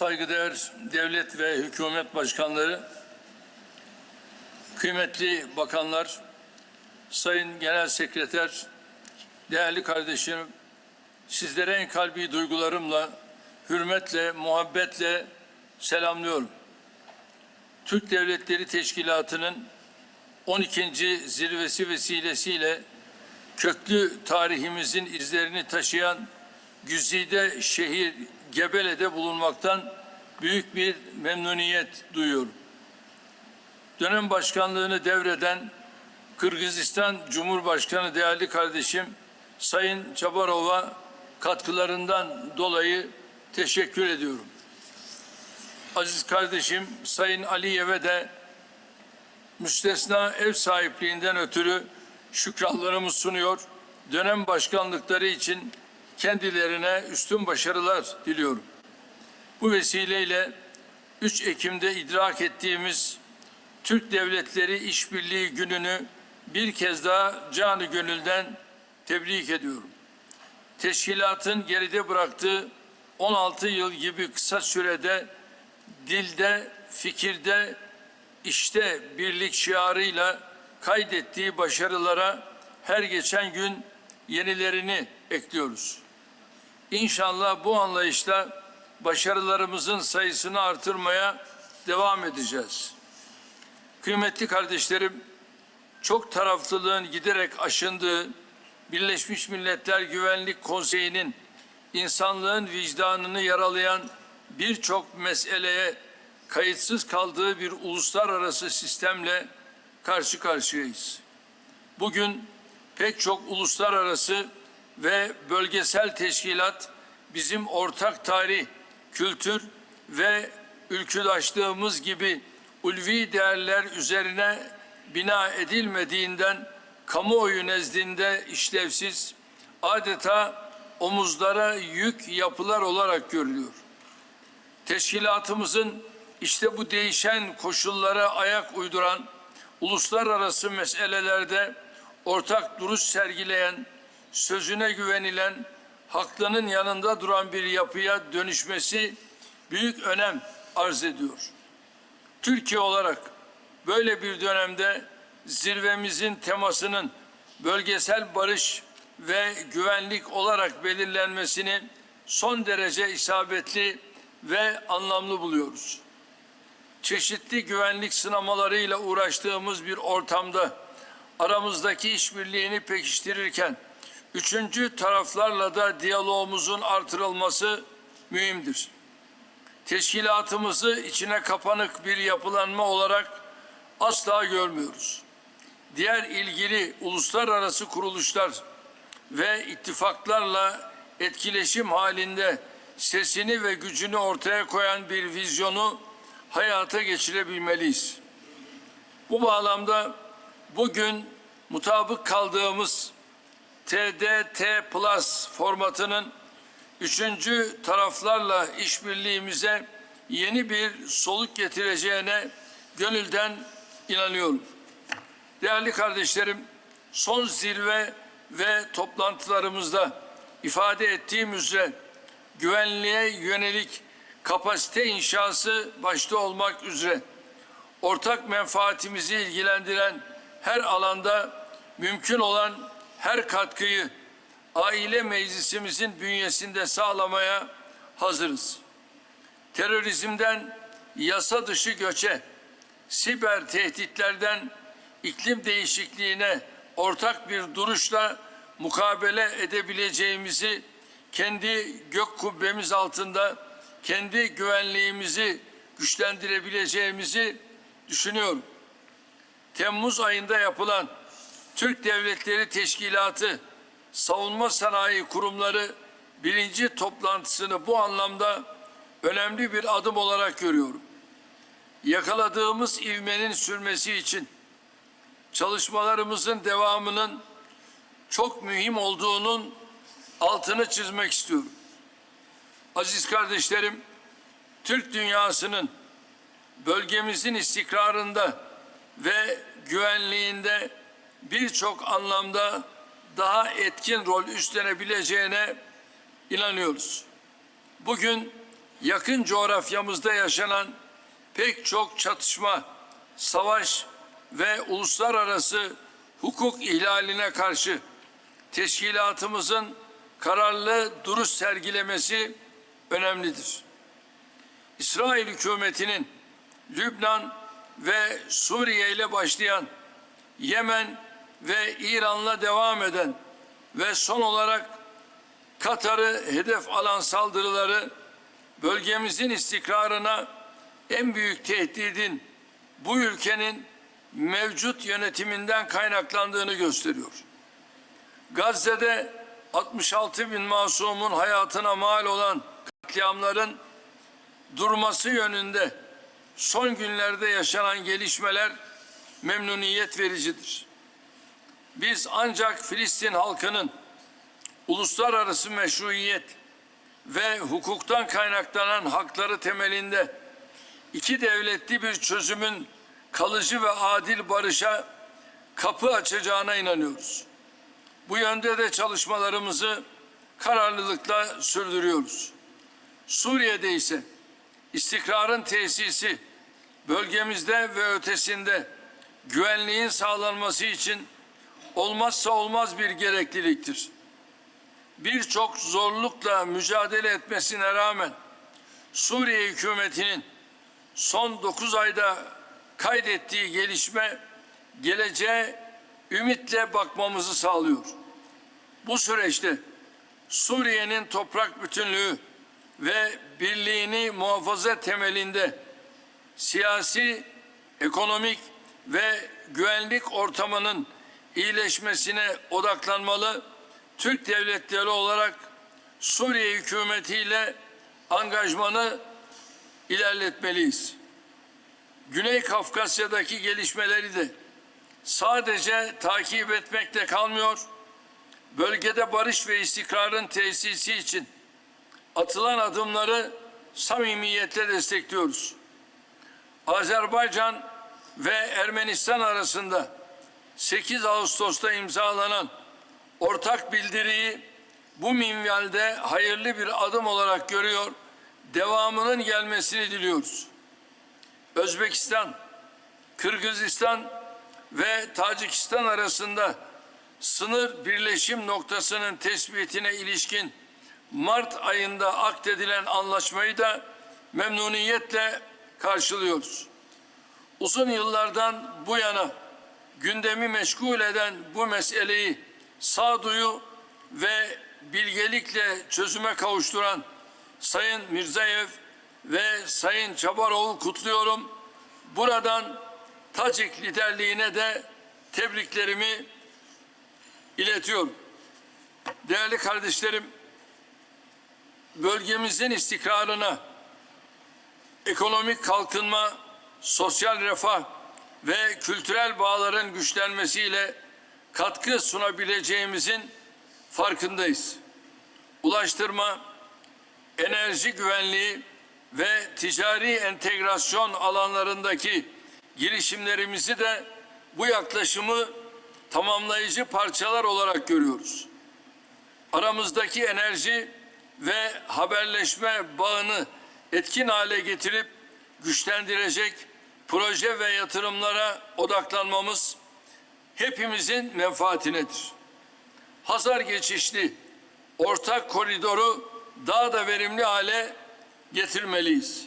saygıdeğer devlet ve hükümet başkanları, kıymetli bakanlar, sayın genel sekreter, değerli kardeşim, sizlere en kalbi duygularımla, hürmetle, muhabbetle selamlıyorum. Türk Devletleri Teşkilatı'nın 12. zirvesi vesilesiyle köklü tarihimizin izlerini taşıyan güzide şehir Gebele'de bulunmaktan büyük bir memnuniyet duyuyorum. Dönem başkanlığını devreden Kırgızistan Cumhurbaşkanı değerli kardeşim Sayın Çabarov'a katkılarından dolayı teşekkür ediyorum. Aziz kardeşim Sayın Aliyev'e de müstesna ev sahipliğinden ötürü şükranlarımı sunuyor. Dönem başkanlıkları için kendilerine üstün başarılar diliyorum. Bu vesileyle 3 Ekim'de idrak ettiğimiz Türk Devletleri İşbirliği Günü'nü bir kez daha canı gönülden tebrik ediyorum. Teşkilatın geride bıraktığı 16 yıl gibi kısa sürede dilde, fikirde, işte birlik şiarıyla kaydettiği başarılara her geçen gün yenilerini ekliyoruz. İnşallah bu anlayışla başarılarımızın sayısını artırmaya devam edeceğiz. Kıymetli kardeşlerim, çok taraflılığın giderek aşındığı Birleşmiş Milletler Güvenlik Konseyi'nin insanlığın vicdanını yaralayan birçok meseleye kayıtsız kaldığı bir uluslararası sistemle karşı karşıyayız. Bugün pek çok uluslararası ve bölgesel teşkilat bizim ortak tarih, kültür ve ülküdaşlığımız gibi ulvi değerler üzerine bina edilmediğinden kamuoyu nezdinde işlevsiz, adeta omuzlara yük yapılar olarak görülüyor. Teşkilatımızın işte bu değişen koşullara ayak uyduran uluslararası meselelerde ortak duruş sergileyen, sözüne güvenilen, haklının yanında duran bir yapıya dönüşmesi büyük önem arz ediyor. Türkiye olarak böyle bir dönemde zirvemizin temasının bölgesel barış ve güvenlik olarak belirlenmesini son derece isabetli ve anlamlı buluyoruz. Çeşitli güvenlik sınamalarıyla uğraştığımız bir ortamda aramızdaki işbirliğini pekiştirirken üçüncü taraflarla da diyalogumuzun artırılması mühimdir. Teşkilatımızı içine kapanık bir yapılanma olarak asla görmüyoruz. Diğer ilgili uluslararası kuruluşlar ve ittifaklarla etkileşim halinde sesini ve gücünü ortaya koyan bir vizyonu hayata geçirebilmeliyiz. Bu bağlamda bugün mutabık kaldığımız TDT Plus formatının üçüncü taraflarla işbirliğimize yeni bir soluk getireceğine gönülden inanıyorum. Değerli kardeşlerim, son zirve ve toplantılarımızda ifade ettiğim üzere güvenliğe yönelik kapasite inşası başta olmak üzere ortak menfaatimizi ilgilendiren her alanda mümkün olan her katkıyı aile meclisimizin bünyesinde sağlamaya hazırız. Terörizmden yasa dışı göçe, siber tehditlerden iklim değişikliğine ortak bir duruşla mukabele edebileceğimizi kendi gök kubbemiz altında kendi güvenliğimizi güçlendirebileceğimizi düşünüyorum. Temmuz ayında yapılan Türk Devletleri Teşkilatı Savunma Sanayi Kurumları birinci toplantısını bu anlamda önemli bir adım olarak görüyorum. Yakaladığımız ivmenin sürmesi için çalışmalarımızın devamının çok mühim olduğunun altını çizmek istiyorum. Aziz kardeşlerim, Türk dünyasının bölgemizin istikrarında ve güvenliğinde birçok anlamda daha etkin rol üstlenebileceğine inanıyoruz. Bugün yakın coğrafyamızda yaşanan pek çok çatışma, savaş ve uluslararası hukuk ihlaline karşı teşkilatımızın kararlı duruş sergilemesi önemlidir. İsrail hükümetinin Lübnan ve Suriye ile başlayan Yemen ve İran'la devam eden ve son olarak Katar'ı hedef alan saldırıları bölgemizin istikrarına en büyük tehdidin bu ülkenin mevcut yönetiminden kaynaklandığını gösteriyor. Gazze'de 66 bin masumun hayatına mal olan katliamların durması yönünde son günlerde yaşanan gelişmeler memnuniyet vericidir. Biz ancak Filistin halkının uluslararası meşruiyet ve hukuktan kaynaklanan hakları temelinde iki devletli bir çözümün kalıcı ve adil barışa kapı açacağına inanıyoruz. Bu yönde de çalışmalarımızı kararlılıkla sürdürüyoruz. Suriye'de ise istikrarın tesisi bölgemizde ve ötesinde güvenliğin sağlanması için olmazsa olmaz bir gerekliliktir. Birçok zorlukla mücadele etmesine rağmen Suriye hükümetinin son 9 ayda kaydettiği gelişme geleceğe ümitle bakmamızı sağlıyor. Bu süreçte Suriye'nin toprak bütünlüğü ve birliğini muhafaza temelinde siyasi, ekonomik ve güvenlik ortamının iyileşmesine odaklanmalı. Türk devletleri olarak Suriye hükümetiyle angajmanı ilerletmeliyiz. Güney Kafkasya'daki gelişmeleri de sadece takip etmekte kalmıyor, bölgede barış ve istikrarın tesisi için atılan adımları samimiyetle destekliyoruz. Azerbaycan ve Ermenistan arasında 8 Ağustos'ta imzalanan ortak bildiriyi bu minvalde hayırlı bir adım olarak görüyor, devamının gelmesini diliyoruz. Özbekistan, Kırgızistan ve Tacikistan arasında sınır birleşim noktasının tespitine ilişkin Mart ayında akdedilen anlaşmayı da memnuniyetle karşılıyoruz. Uzun yıllardan bu yana gündemi meşgul eden bu meseleyi sağduyu ve bilgelikle çözüme kavuşturan Sayın Mirzayev ve Sayın Çabarov'u kutluyorum. Buradan Tacik liderliğine de tebriklerimi iletiyorum. Değerli kardeşlerim, bölgemizin istikrarına, ekonomik kalkınma, sosyal refah ve kültürel bağların güçlenmesiyle katkı sunabileceğimizin farkındayız. Ulaştırma, enerji güvenliği ve ticari entegrasyon alanlarındaki girişimlerimizi de bu yaklaşımı tamamlayıcı parçalar olarak görüyoruz. Aramızdaki enerji ve haberleşme bağını etkin hale getirip güçlendirecek proje ve yatırımlara odaklanmamız hepimizin menfaatinedir. Hazar geçişli ortak koridoru daha da verimli hale getirmeliyiz.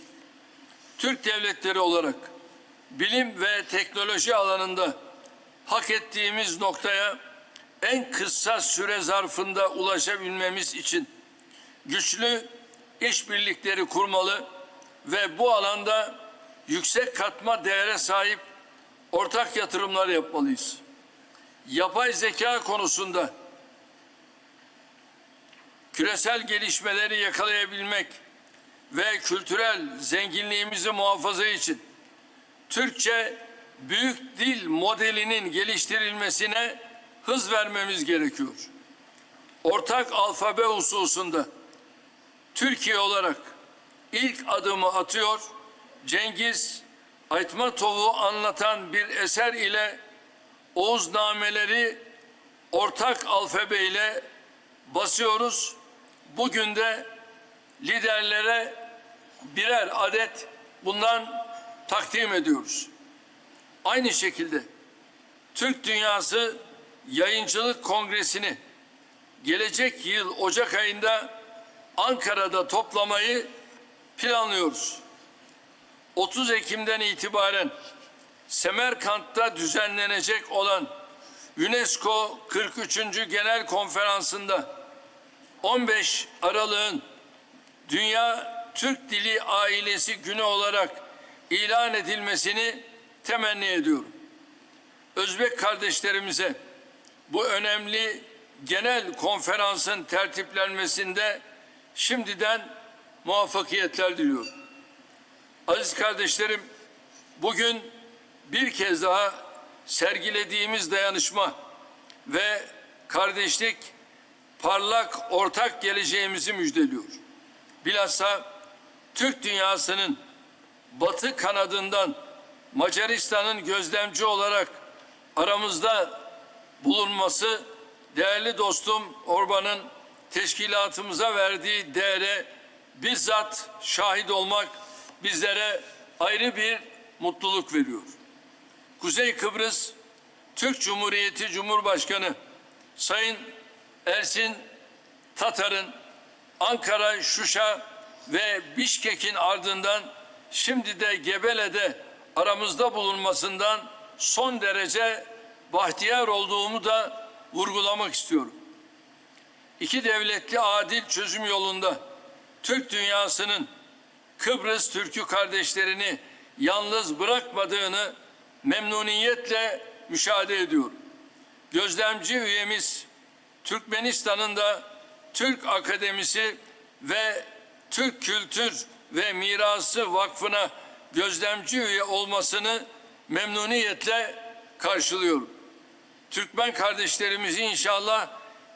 Türk devletleri olarak bilim ve teknoloji alanında hak ettiğimiz noktaya en kısa süre zarfında ulaşabilmemiz için güçlü işbirlikleri kurmalı ve bu alanda yüksek katma değere sahip ortak yatırımlar yapmalıyız. Yapay zeka konusunda küresel gelişmeleri yakalayabilmek ve kültürel zenginliğimizi muhafaza için Türkçe büyük dil modelinin geliştirilmesine hız vermemiz gerekiyor. Ortak alfabe hususunda Türkiye olarak ilk adımı atıyor. Cengiz Aytmatov'u anlatan bir eser ile Oğuznameleri ortak alfabe ile basıyoruz. Bugün de liderlere birer adet bundan takdim ediyoruz. Aynı şekilde Türk Dünyası Yayıncılık Kongresi'ni gelecek yıl Ocak ayında Ankara'da toplamayı planlıyoruz. 30 Ekim'den itibaren Semerkant'ta düzenlenecek olan UNESCO 43. Genel Konferansı'nda 15 Aralık'ın Dünya Türk Dili Ailesi Günü olarak ilan edilmesini temenni ediyorum. Özbek kardeşlerimize bu önemli genel konferansın tertiplenmesinde şimdiden muvaffakiyetler diliyorum. Aziz kardeşlerim, bugün bir kez daha sergilediğimiz dayanışma ve kardeşlik parlak ortak geleceğimizi müjdeliyor. Bilhassa Türk dünyasının batı kanadından Macaristan'ın gözlemci olarak aramızda bulunması değerli dostum Orban'ın teşkilatımıza verdiği değere bizzat şahit olmak bizlere ayrı bir mutluluk veriyor. Kuzey Kıbrıs Türk Cumhuriyeti Cumhurbaşkanı Sayın Ersin Tatar'ın Ankara, Şuşa ve Bişkek'in ardından şimdi de Gebele'de aramızda bulunmasından son derece bahtiyar olduğumu da vurgulamak istiyorum. İki devletli adil çözüm yolunda Türk dünyasının Kıbrıs Türk'ü kardeşlerini yalnız bırakmadığını memnuniyetle müşahede ediyorum. Gözlemci üyemiz Türkmenistan'ın da Türk Akademisi ve Türk Kültür ve Mirası Vakfı'na gözlemci üye olmasını memnuniyetle karşılıyorum. Türkmen kardeşlerimizi inşallah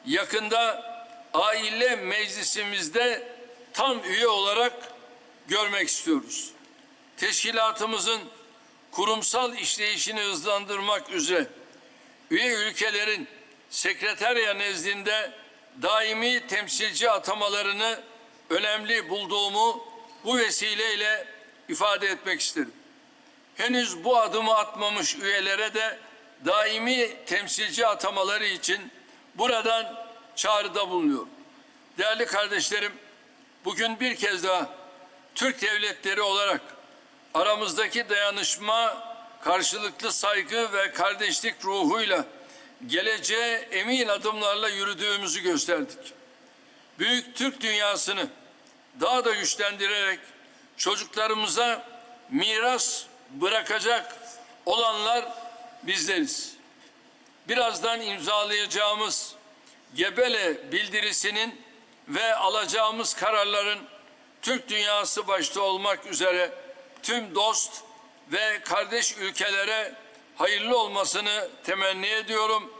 yakında aile meclisimizde tam üye olarak görmek istiyoruz. Teşkilatımızın kurumsal işleyişini hızlandırmak üzere üye ülkelerin sekreterya nezdinde daimi temsilci atamalarını önemli bulduğumu bu vesileyle ifade etmek isterim. Henüz bu adımı atmamış üyelere de daimi temsilci atamaları için buradan çağrıda bulunuyorum. Değerli kardeşlerim, bugün bir kez daha Türk devletleri olarak aramızdaki dayanışma, karşılıklı saygı ve kardeşlik ruhuyla geleceğe emin adımlarla yürüdüğümüzü gösterdik. Büyük Türk dünyasını daha da güçlendirerek çocuklarımıza miras bırakacak olanlar bizleriz. Birazdan imzalayacağımız Gebele bildirisinin ve alacağımız kararların Türk dünyası başta olmak üzere tüm dost ve kardeş ülkelere hayırlı olmasını temenni ediyorum.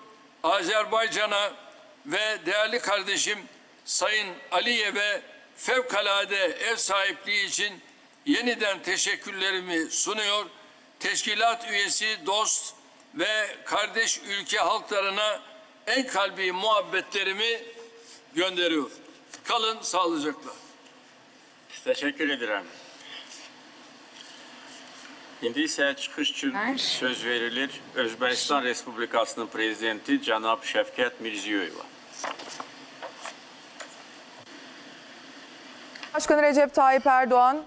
Azerbaycan'a ve değerli kardeşim Sayın Aliyev'e fevkalade ev sahipliği için yeniden teşekkürlerimi sunuyor. Teşkilat üyesi, dost ve kardeş ülke halklarına en kalbi muhabbetlerimi gönderiyor. Kalın sağlıcakla. Teşekkür ederim. İndi isə çıxış üçün Ver. söz verilir Özbəkistan Respublikasının prezidenti cənab Şəfqət Mirziyoyeva. Başkanı Recep Tayyip Erdoğan